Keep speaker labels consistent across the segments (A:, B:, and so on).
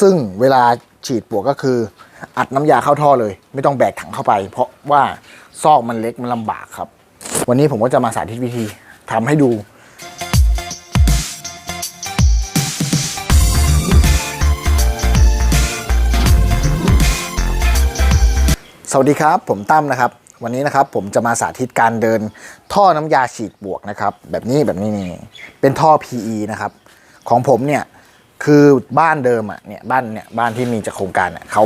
A: ซึ่งเวลาฉีดปวกก็คือ อัดน้ำยาเข้าท่อเลย ไม่ต้องแบกถังเข้าไป เพราะว่าซอกมันเล็กมันลำบากครับ วันนี้ผมก็จะมาสาธิตวิธีทำให้ดูสวัสดีครับ ผมตั้มนะครับ วันนี้นะครับผมจะมาสาธิตการเดินท่อน้ำยาฉีดปวกนะครับ แบบนี้แบบนี้นี่เป็นท่อ PE นะครับ ของผมเนี่ย คือบ้านเดิมอะเนี่ยบ้านเนี่ยบ้านที่มีจากโครงการเนี่ยเขา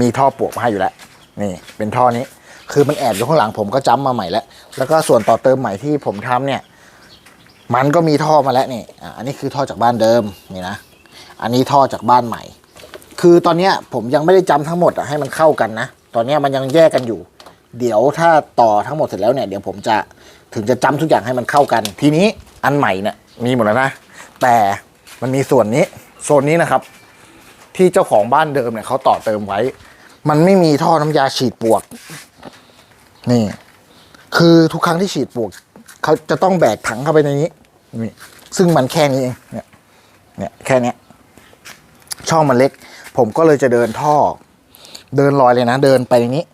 A: มีท่อปลวกมาให้อยู่แล้วนี่เป็นท่อนี้ คือมันแอบอยู่ข้างหลังผมก็จ้ำมาใหม่แล้ว แล้วก็ส่วนต่อเติมใหม่ที่ผมทำเนี่ย มันก็มีท่อมาแล้วนี่อันนี้คือท่อจากบ้านเดิมนี่นะอันนี้ท่อจากบ้านใหม่ คือตอนเนี้ยผมยังไม่ได้จำทั้งหมดอะให้มันเข้ากันนะ ตอนเนี้ยมันยังแยกกันอยู่ เดี๋ยวถ้าต่อทั้งหมดเสร็จแล้วเนี่ยเดี๋ยวผมจะถึงจะจำทุกอย่างให้มันเข้ากัน ทีนี้อันใหม่เนี่ยมีหมดแล้วนะแต่มันมีส่วนนี้ โซนนี้นะครับ ที่เจ้าของบ้านเดิมเนี่ยเขาต่อเติมไว้ มันไม่มีท่อน้ำยาฉีดปวก นี่ คือทุกครั้งที่ฉีดปวกเขาจะต้องแบกถังเข้าไปในนี้นี่ซึ่งมันแค่นี้เองเนี่ยเนี่ยแค่เนี้ยช่องมันเล็ก ผมก็เลยจะเดินท่อ เดินลอยเลยนะ เดินไปอย่างนี้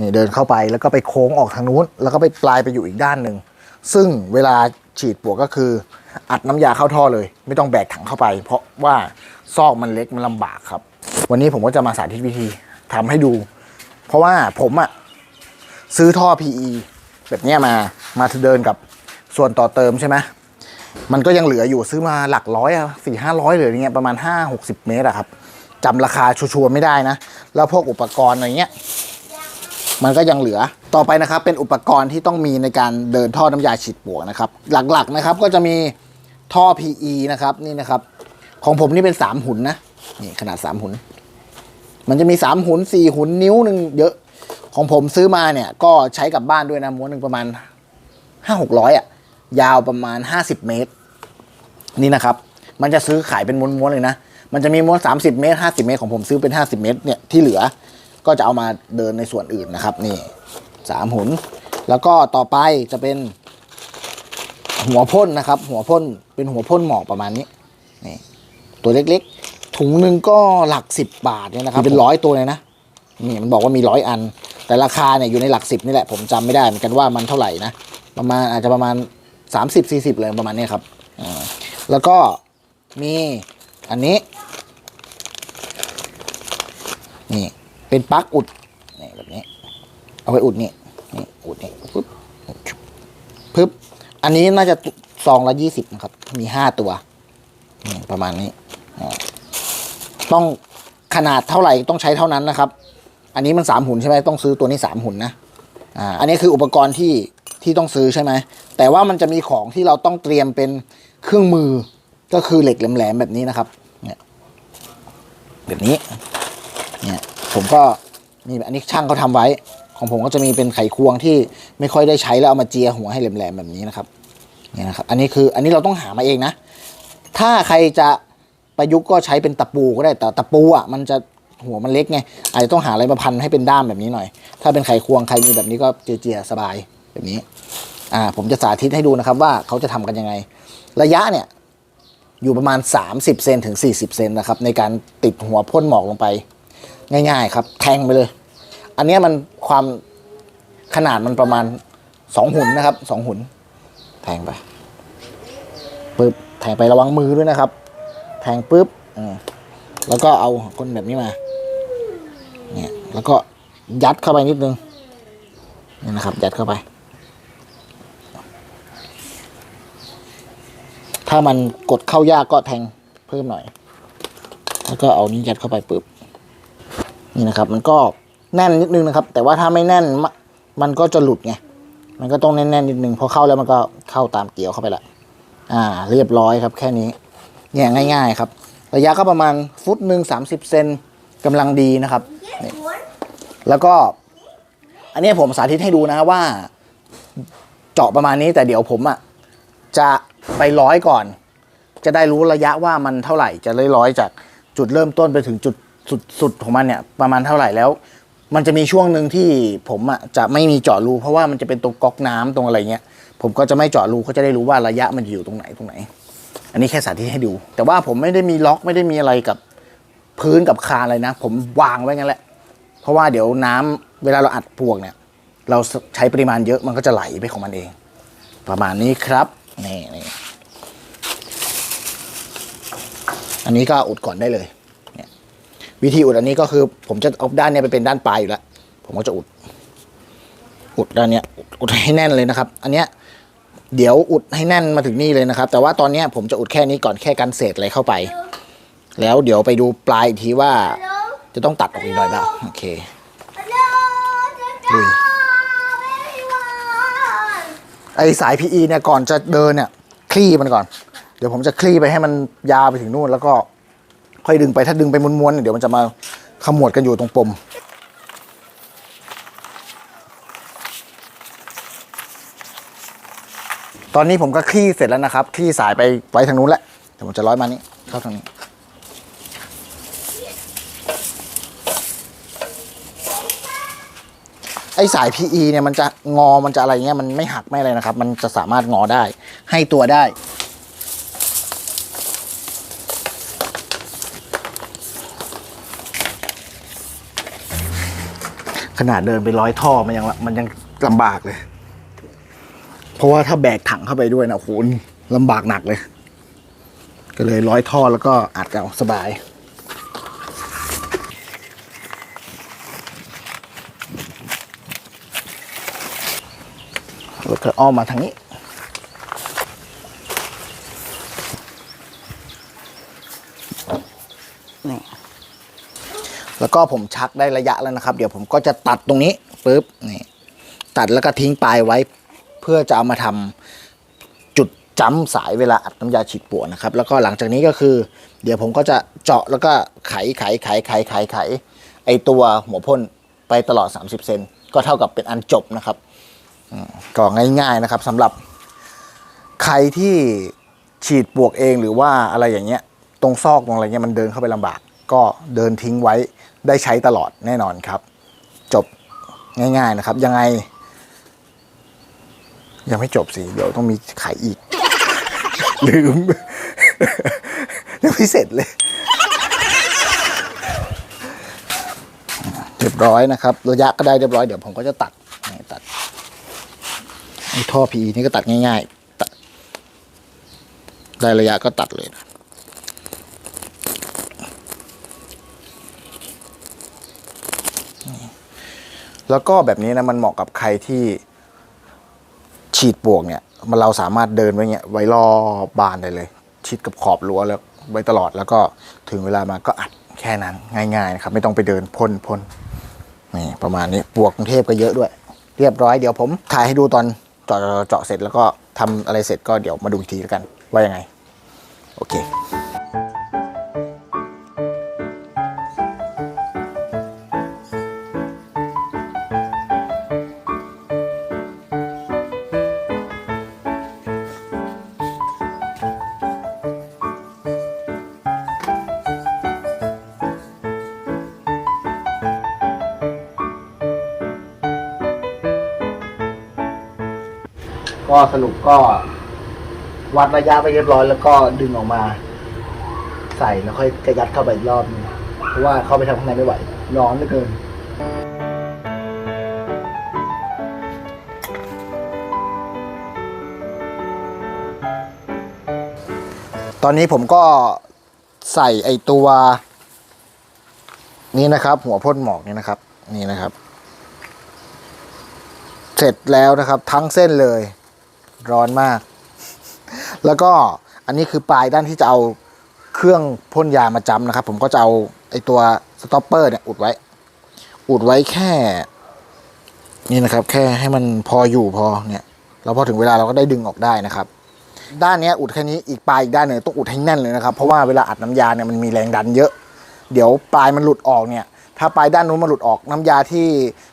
A: นี่เดินเข้าไปแล้วก็ไปโค้งออกทางนู้น แล้วก็ไปปลายไปอยู่อีกด้านหนึ่ง ซึ่งเวลาฉีดปวกก็คือ อัดน้ำยาเข้าท่อเลย ไม่ต้องแบกถังเข้าไป เพราะว่าซอกมันเล็กมันลำบากครับ วันนี้ผมก็จะมาสาธิตวิธีทำให้ดู เพราะว่าผมอะซื้อท่อ PE แบบนี้มามาเดินกับส่วนต่อเติมใช่ไหมมันก็ยังเหลืออยู่ซื้อมาหลักร้อยอะสี่ห้าร้อยเหลืออย่างเงี้ยประมาณห้าหกสิบเมตรอะครับจำราคาชัวร์ไม่ได้นะ แล้วพวกอุปกรณ์อะไรเงี้ย มันก็ยังเหลือ ต่อไปนะครับเป็นอุปกรณ์ที่ต้องมีในการเดินท่อน้ำยาฉีดปวกนะครับ หลักๆนะครับก็จะมีท่อ PE นะครับนี่นะครับ ของผมนี่เป็นสามหุ่นนะนี่ขนาดสามหุ่นมันจะมีสามหุ่นสี่หุ่นนิ้วหนึ่งเยอะของผมซื้อมาเนี่ย ก็ใช้กับบ้านด้วยนะม้วนหนึ่งประมาณห้าหกร้อยอะยาวประมาณห้าสิบเมตร นี่นะครับ มันจะซื้อขายเป็นม้วนๆเลยนะมันจะมีม้วนสามสิบเมตรห้าสิบเมตรของผมซื้อเป็นห้าสิบเมตรเนี่ยที่เหลือก็จะเอามาเดินในส่วนอื่นนะครับนี่ สามหุ่นแล้วก็ต่อไปจะเป็นหัวพ่นนะครับ หัวพ่นเป็นหัวพ่นหมอกประมาณนี้นี่ตัวเล็กๆ ถุงหนึ่งก็หลักสิบบาทเนี่ยนะครับ เป็นร้อยตัวเลยนะนี่มันบอกว่ามีร้อยอัน แต่ราคาเนี่ยอยู่ในหลักสิบนี่แหละผมจำไม่ได้เหมือนกันว่ามันเท่าไหร่นะประมาณอาจจะประมาณสามสิบสี่สิบเลยประมาณเนี้ยครับอ่าแล้วก็มีอันนี้นี่เป็นปลั๊กอุดนี่แบบนี้ เอาไปอุดนี่นี่อุดนี่ปึ๊บปึ๊บอันนี้น่าจะซองละยี่สิบนะครับ มีห้าตัวประมาณนี้ต้องขนาดเท่าไหร่ต้องใช้เท่านั้นนะครับ อันนี้มันสามหุ่นใช่ไหมต้องซื้อตัวนี้สามหุ่นนะอ่าอันนี้คืออุปกรณ์ที่ที่ต้องซื้อใช่ไหมแต่ว่ามันจะมีของที่เราต้องเตรียมเป็นเครื่องมือก็คือเหล็กแหลมๆแบบนี้นะครับเนี่ยแบบนี้เนี่ยผมก็นี่อันนี้ช่างเขาทำไว้ ของผมก็จะมีเป็นไขควงที่ไม่ค่อยได้ใช้แล้วเอามาเจียหัวให้แหลมๆแบบนี้นะครับนี่นะครับ อันนี้คืออันนี้เราต้องหามาเองนะ ถ้าใครจะประยุกต์ก็ใช้เป็นตะปูก็ได้แต่ตะปูอะมันจะหัวมันเล็กไงอาจจะต้องหาอะไรมาพันให้เป็นด้ามแบบนี้หน่อย ถ้าเป็นไขควงใครมีแบบนี้ก็เจียๆสบายแบบนี้อ่าผมจะสาธิตให้ดูนะครับว่าเขาจะทำกันยังไง ระยะเนี่ยอยู่ประมาณ 30 เซนถึง 40 เซนนะครับในการติดหัวพ่นหมอกลงไป ง่ายๆครับ แทงไปเลย อันนี้มัน ความขนาดมันประมาณสองหุ่นนะครับสองหุ่นแทงไปปึ๊บแทงไประวังมือด้วยนะครับ แทงปึ๊บแล้วก็เอาก้นแบบนี้มาเนี่ยแล้วก็ยัดเข้าไปนิดนึงนี่นะครับ ยัดเข้าไป ถ้ามันกดเข้ายากก็แทงเพิ่มหน่อย แล้วก็เอานี้ยัดเข้าไปปึ๊บนี่นะครับ มันก็ แน่นนิดนึงนะครับ แต่ว่าถ้าไม่แน่นม,มันก็จะหลุดไงมันก็ต้องแน่นๆนิดนึงพอเข้าแล้วมันก็เข้าตามเกลียวเข้าไปละอ่า เรียบร้อยครับ แค่นี้เนี่ยง่าย ๆ ครับ ระยะก็ประมาณฟุตหนึ่งสามสิบเซนกำลังดีนะครับแล้วก็ อันนี้ผมสาธิตให้ดูนะว่า เจาะประมาณนี้แต่เดี๋ยวผมอะจะไปร้อยก่อน จะได้รู้ระยะว่ามันเท่าไหร่จะเลยร้อยจากจุดเริ่มต้นไปถึงจุดสุดสุดของมันเนี่ยประมาณเท่าไหร่แล้ว มันจะมีช่วงหนึ่งที่ผมอะจะไม่มีเจาะรูเพราะว่ามันจะเป็นตรงก๊อกน้ำตรงอะไรเงี้ย ผมก็จะไม่เจาะรูเขาจะได้รู้ว่าระยะมันอยู่ตรงไหนตรงไหน อันนี้แค่สาธิตให้ดู แต่ว่าผมไม่ได้มีล็อกไม่ได้มีอะไรกับพื้นกับคานอะไรนะ ผมวางไว้งั้นแหละ เพราะว่าเดี๋ยวน้ำเวลาเราอัดปวกเนี่ย เราใช้ปริมาณเยอะมันก็จะไหลไปของมันเอง ประมาณนี้ครับนี่นี่อันนี้ก็อุดก่อนได้เลย วิธีอุดอันนี้ก็คือ ผมจะเอาด้านเนี้ยไปเป็นด้านปลายอยู่แล้ว ผมก็จะอุด อุดด้านเนี้ย อุดให้แน่นเลยนะครับ อันเนี้ยเดี๋ยวอุดให้แน่นมาถึงนี่เลยนะครับ แต่ว่าตอนเนี้ยผมจะอุดแค่นี้ก่อนแค่กันเศษอะไรเข้าไป แล้วเดี๋ยวไปดูปลายอีกทีว่า จะต้องตัดออกอีกหน่อยเปล่าโอเคลุยไอสาย PE เนี่ยก่อนจะเดินเนี่ยคลี่มันก่อน เดี๋ยวผมจะคลี่ไปให้มันยาวไปถึงนู่นแล้วก็ ค่อยดึงไปถ้าดึงไปม้วนๆเนี่ยเดี๋ยวมันจะมาขมวดกันอยู่ตรงปมตอนนี้ผมก็คลี่เสร็จแล้วนะครับคลี่สายไปไว้ทางนู้นแหละเดี๋ยวผมจะร้อยมานี้เข้าทางนี้ ไอ้สาย PE เนี่ยมันจะงอมันจะอะไรเงี้ยมันไม่หักไม่อะไรนะครับ มันจะสามารถงอได้ให้ตัวได้ ขนาดเดินไปร้อยท่อมันยังมันยังลำบากเลย เพราะว่าถ้าแบกถังเข้าไปด้วยนะโอ้โหนี่ลำบากหนักเลย ก็เลยร้อยท่อแล้วก็อัดกันเอาสบายแล้วก็อ้อมมาทางนี้ แล้วก็ผมชักได้ระยะแล้วนะครับ เดี๋ยวผมก็จะตัดตรงนี้ปุ๊บนี่ตัดแล้วก็ทิ้งปลายไว้ เพื่อจะเอามาทำจุดจ้ำสายเวลาอัดน้ำยาฉีดปวกนะครับ แล้วก็หลังจากนี้ก็คือ เดี๋ยวผมก็จะเจาะแล้วก็ไขไขไขไขไขไขไอตัวหัวพ่นไปตลอด 30 เซนก็เท่ากับเป็นอันจบนะครับก็ง่าย ๆนะครับสำหรับใครที่ฉีดปวกเองหรือว่าอะไรอย่างเงี้ย ตรงซอกตรงอะไรเงี้ยมันเดินเข้าไปลำบาก ก็เดินทิ้งไว้ได้ใช้ตลอดแน่นอนครับ จบง่ายๆนะครับ ยังไง ยังไม่จบสิ เดี๋ยวต้องมีไขอีก ลืม ยังไม่เสร็จเลย เรียบร้อยนะครับ ระยะก็ได้เรียบร้อย เดี๋ยวผมก็จะตัดตัดไอ้ท่อ PE นี่ก็ตัดง่ายๆตัดได้ระยะก็ตัดเลยนะ แล้วก็แบบนี้นะมันเหมาะกับใครที่ฉีดปลวกเนี่ยมันเราสามารถเดินไว้เงี้ยไว้รอบบานได้เลย ชิดกับขอบรั้วแล้วไว้ตลอดแล้วก็ถึงเวลามาก็อัดแค่นั้นง่ายๆนะครับไม่ต้องไปเดินพ่นพ่นนี่ประมาณนี้ปลวกกรุงเทพก็เยอะด้วย เรียบร้อยเดี๋ยวผมถ่ายให้ดูตอนเจาะเจาะเสร็จแล้วก็ทำอะไรเสร็จก็เดี๋ยวมาดูอีกทีแล้วกัน ว่ายังไง โอเค ก็สรุปก็ วัดระยะไปเรียบร้อยแล้วก็ดึงออกมา ใส่แล้วค่อยกระยัดเข้าไปอีกรอบนึงเพราะว่าเข้าไปทำข้างในไม่ไหว ร้อนเหลือเกินตอนนี้ผมก็ใส่ไอตัว นี้นะครับ หัวพ่นหมอกนี่นะครับ นี่นะครับ เสร็จแล้วนะครับ ทั้งเส้นเลย ร้อนมาก แล้วก็อันนี้คือปลายด้านที่จะเอาเครื่องพ่นยามาจำนะครับ ผมก็จะเอาไอตัวสต็อปเปอร์เนี่ยอุดไว้ อุดไว้แค่ นี่นะครับ แค่ให้มันพออยู่พอเนี่ยแล้วพอถึงเวลาเราก็ได้ดึงออกได้นะครับ ด้านนี้อุดแค่นี้อีกปลายอีกด้านหนึ่งต้องอุดให้แน่นเลยนะครับ เพราะว่าเวลาอัดน้ำยาเนี่ยมันมีแรงดันเยอะ เดี๋ยวปลายมันหลุดออกเนี่ย ถ้าปลายด้านนู้นมันหลุดออกน้ำยาที่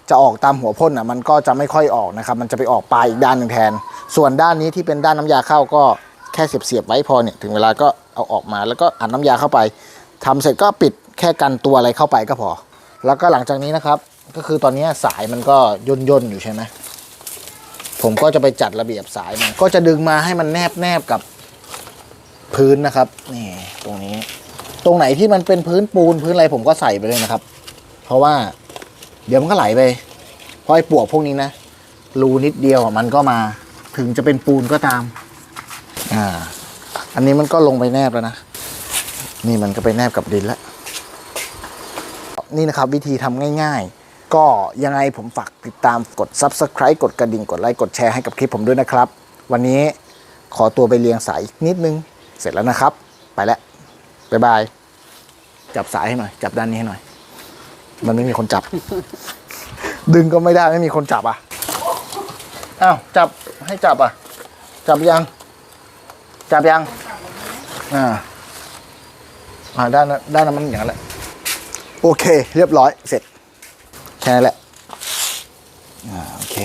A: จะออกตามหัวพ่นอะมันก็จะไม่ค่อยออกนะครับ มันจะไปออกปลายอีกด้านหนึ่งแทน ส่วนด้านนี้ที่เป็นด้านน้ำยาเข้าก็แค่เสียบๆไว้พอเนี่ยถึงเวลาก็เอาออกมาแล้วก็อัดน้ำยาเข้าไปทำเสร็จก็ปิดแค่กันตัวอะไรเข้าไปก็พอ แล้วก็หลังจากนี้นะครับ ก็คือตอนนี้สายมันก็ย่นย่นๆอยู่ใช่ไหมผมก็จะไปจัดระเบียบสายมันก็จะดึงมาให้มันแนบแนบกับพื้นนะครับ นี่ตรงนี้ ตรงไหนที่มันเป็นพื้นปูนพื้นอะไรผมก็ใส่ไปเลยนะครับ เพราะว่า เดี๋ยวมันก็ไหลไปเพราะไอ้ปวกพวกนี้นะรูนิดเดียวมันก็มาถึงจะเป็นปูนก็ตาม อ่า อันนี้มันก็ลงไปแนบแล้วนะ นี่มันก็ไปแนบกับดินแล้ว นี่นะครับวิธีทำง่าย ๆ ก็ยังไงผมฝากติดตามกด Subscribe กดกระดิ่งกดไลค์กดแชร์ให้กับคลิปผมด้วยนะครับ วันนี้ขอตัวไปเรียงสายอีกนิดนึง เสร็จแล้วนะครับ ไปแล้วายบาย จับสายให้หน่อย จับด้านนี้ให้หน่อย มันไม่มีคนจับ ดึงก็ไม่ได้ไม่มีคนจับอะอ้าวจับให้จับอะ จับยัง จับยัง อ่า อ่าด้านนั้นด้านนั้นมันอย่างนั้นแหละ โอเค เรียบร้อยเสร็จแค่นั้นแหละ อ่าโอเค